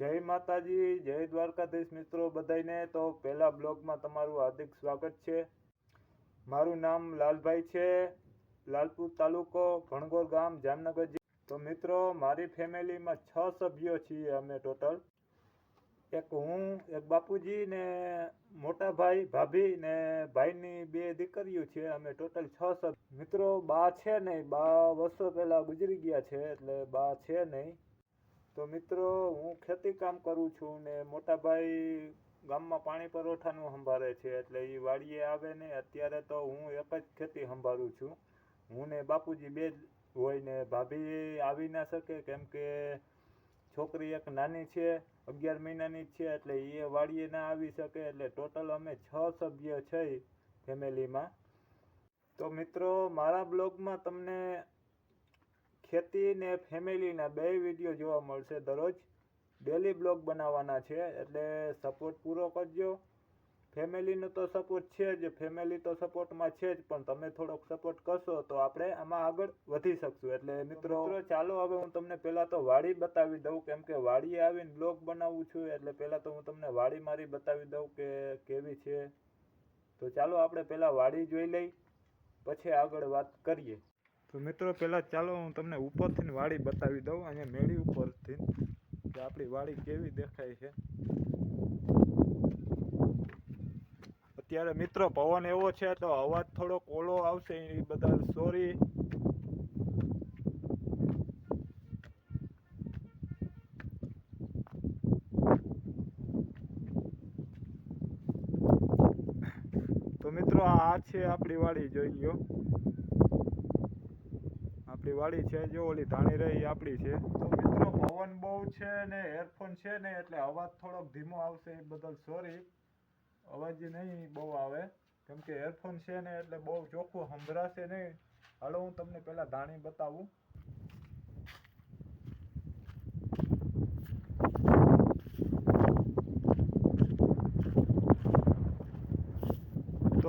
જય માતાજી, જય દ્વારકાધીશ મિત્રો બધાને તો પહેલા બ્લોગમાં તમારું હાર્દિક સ્વાગત છે. મારું નામ લાલભાઈ છે, લાલપુર તાલુકો ભણગોર ગામ, જામનગર તો મિત્રો, મારી ફેમિલીમાં છ સભ્યો છીએ અમે ટોટલ. એક હું, એક બાપુજી ને મોટા ભાઈ, ભાભી ને ભાઈની બે દીકરીઓ છે અમે ટોટલ છ સભ્યો. મિત્રો, બા છે નહીં, બા વર્ષો પહેલાં ગુજરી ગયા છે, એટલે બા છે નહીં. તો મિત્રો, હું ખેતી કામ કરું છું ને મોટા ભાઈ ગામમાં પાણી પુરવઠાનું સંભાળે છે. એટલે એ વાડીએ આવે ને, અત્યારે તો હું એક જ ખેતી સંભાળું છું. હું ને બાપુજી બે જ હોય ને, ભાભી આવી ના શકે કેમ કે છોકરી એક નાની છે, અગિયાર મહિનાની જ છે, એટલે એ વાડીએ ના આવી શકે. એટલે ટોટલ અમે છ સભ્ય છે ફેમિલીમાં. તો મિત્રો, મારા બ્લોગમાં તમને ખેતી ને ફેમિલીના બે વીડિયો જોવા મળશે દરરોજ. ડેલી બ્લોગ બનાવવાના છે એટલે સપોર્ટ પૂરો કરજો. ફેમિલીનો તો સપોર્ટ છે જ ફેમિલી તો સપોર્ટમાં છે જ પણ તમે થોડોક સપોર્ટ કરશો તો આપણે આમાં આગળ વધી શકશું. એટલે મિત્રો ચાલો હવે હું તમને પહેલાં તો વાડી બતાવી દઉં કેમ કે વાડીએ આવીને બ્લોગ બનાવું છું એટલે પહેલાં તો હું તમને વાડી મારી બતાવી દઉં કે કેવી છે. તો ચાલો આપણે પહેલાં વાડી જોઈ લઈ પછી આગળ વાત કરીએ. તો મિત્રો પહેલાં ચાલો હું તમને ઉપરથી વાડી બતાવી દઉં. અહીંયા મેળી ઉપરથી, કે આપણી વાડી કેવી દેખાય છે. અત્યારે મિત્રો, પવન એવો છે તો અવાજ થોડોક ઓલો આવશે એ બધા સોરી તો મિત્રો, આ છે આપણી વાડી, જોઈ લ્યો. આપણી વાડી છે, જો ઓલી ધાણી રહી, આપણી છે. તો મિત્રો, પવન બહુ છે ને, હેડફોન છે ને, એટલે અવાજ થોડોક ધીમો આવશે એ બદલ સોરી અવાજ નહીં બહુ આવે. કેમ કે હેડફોન છે ને, એટલે બહુ ચોખ્ખું સંભળાશે નહીં. હાલો, હું તમને પહેલાં ધાણી બતાવું.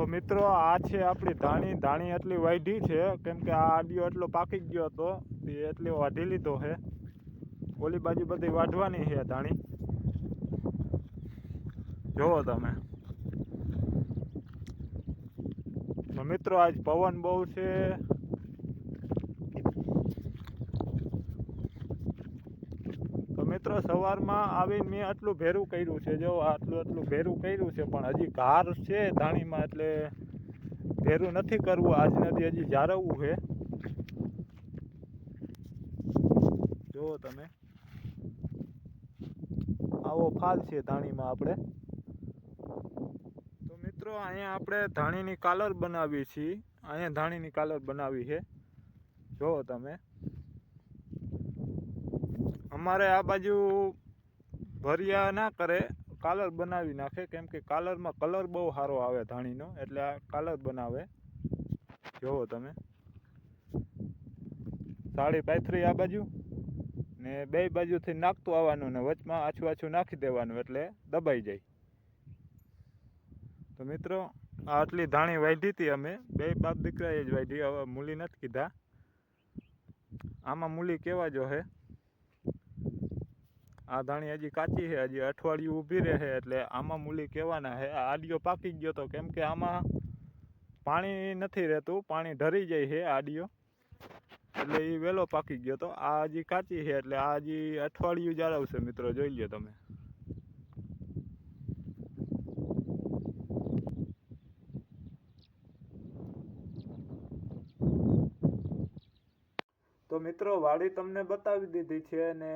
મિત્રો, આ છે આપણી ધાણી. ધાણી એટલી વાઢી છે, કેમ કે આ આડિયો એટલો પાકી ગયો હતો, તે એટલી વાઢી લીધો છે. ઓલી બાજુ બધી વાઢવાની છે ધાણી. જોવો તમે. મિત્રો, આજ પવન બહુ છે. મિત્રો, સવારમાં આવીને મેં આટલું ભેરું કર્યું છે. જો, આટલું આટલું ભેરું કર્યું છે, પણ હજી ઘાર છે ધાણીમાં, એટલે ભેરું નથી કરવું. આજ નથી હજી જાળવવું છે. જુઓ તમે. આવો ફાલ છે ધાણીમાં આપણે. તો મિત્રો, અહીંયા આપણે ધાણીની કાલર બનાવી છીએ. અહીંયા ધાણીની કાલર બનાવી છે. જુઓ તમે. અમારે આ બાજુ ભરિયા ના કરે કાલર બનાવી નાખે, કેમ કે કાલરમાં કલર બહુ સારો આવે ધાણીનો, એટલે આ કાલર બનાવે. જોવો તમે. સાડી પાથરી આ બાજુ ને બે બાજુથી નાખતું આવવાનું ને વચમાં આછું આછું નાખી દેવાનું એટલે દબાઈ જાય. તો મિત્રો, આ આટલી ધાણી વાઢી હતી અમે. બે બાપ દીકરાએ જ વાઢી, હવે મૂલી નથી કીધા. આમાં મૂલી કેવા જો હે? આ ધાણી હજી કાચી છે, હજી અઠવાડિયું ઊભી રહે એટલે આમાં મૂલી કહેવાના છે. આ આડિયો પાકી ગયો તો કેમ કે આમાં પાણી નથી રહેતું, પાણી ઢરી જાય છે આડિયો એટલે એ વહેલો પાકી ગયો તો આ હજી કાચી છે, એટલે આ હજી અઠવાડિયું જાળવશે મિત્રો, જોઈ લ્યો તમે. તો મિત્રો વાડી તમને બતાવી દીધી છે ને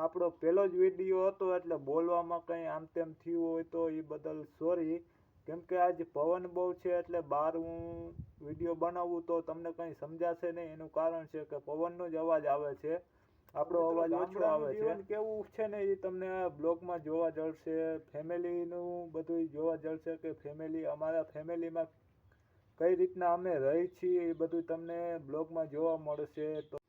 આપણો પહેલો જ વીડિયો હતો એટલે બોલવામાં કંઈ આમ તેમ થયું હોય તો એ બદલ સોરી કેમ કે આજ પવન બહુ છે એટલે બહાર હું વીડિયો બનાવું તો તમને કંઈ સમજાશે નહીં. એનું કારણ છે કે પવનનો જ અવાજ આવે છે. આપણો અવાજ ઓછો આવે છે. કેવું છે ને એ તમને બ્લોગમાં જોવા જળશે. ફેમિલીનું બધું જોવા જળશે કે ફેમિલી અમારા ફેમિલીમાં કઈ રીતના અમે રહી છીએ એ બધું તમને બ્લોગમાં જોવા મળશે. તો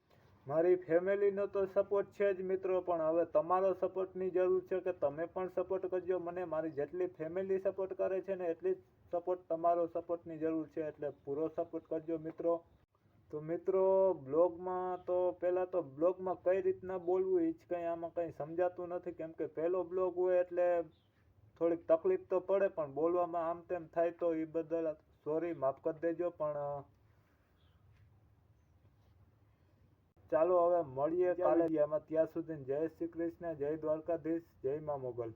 મારી ફેમિલીનો તો સપોર્ટ છે જ મિત્રો, પણ હવે તમારો સપોર્ટની જરૂર છે કે તમે પણ સપોર્ટ કરજો. મને મારી જેટલી ફેમિલી સપોર્ટ કરે છે ને એટલી જ સપોર્ટ તમારો સપોર્ટની જરૂર છે, એટલે પૂરો સપોર્ટ કરજો મિત્રો. તો મિત્રો બ્લોગમાં તો પહેલાં તો બ્લોગમાં કઈ રીતના બોલવું એ જ કંઈ આમાં કંઈ સમજાતું નથી, કેમ કે પહેલો બ્લોગ હોય એટલે થોડીક તકલીફ તો પડે, પણ બોલવામાં આમ તેમ થાય તો એ બદલ સોરી માફ કરી દેજો, પણ ચાલો હવે મળીએ કાલે. ત્યાં સુધી જય શ્રી કૃષ્ણ જય દ્વારકાધીશ જય મા મોગલ.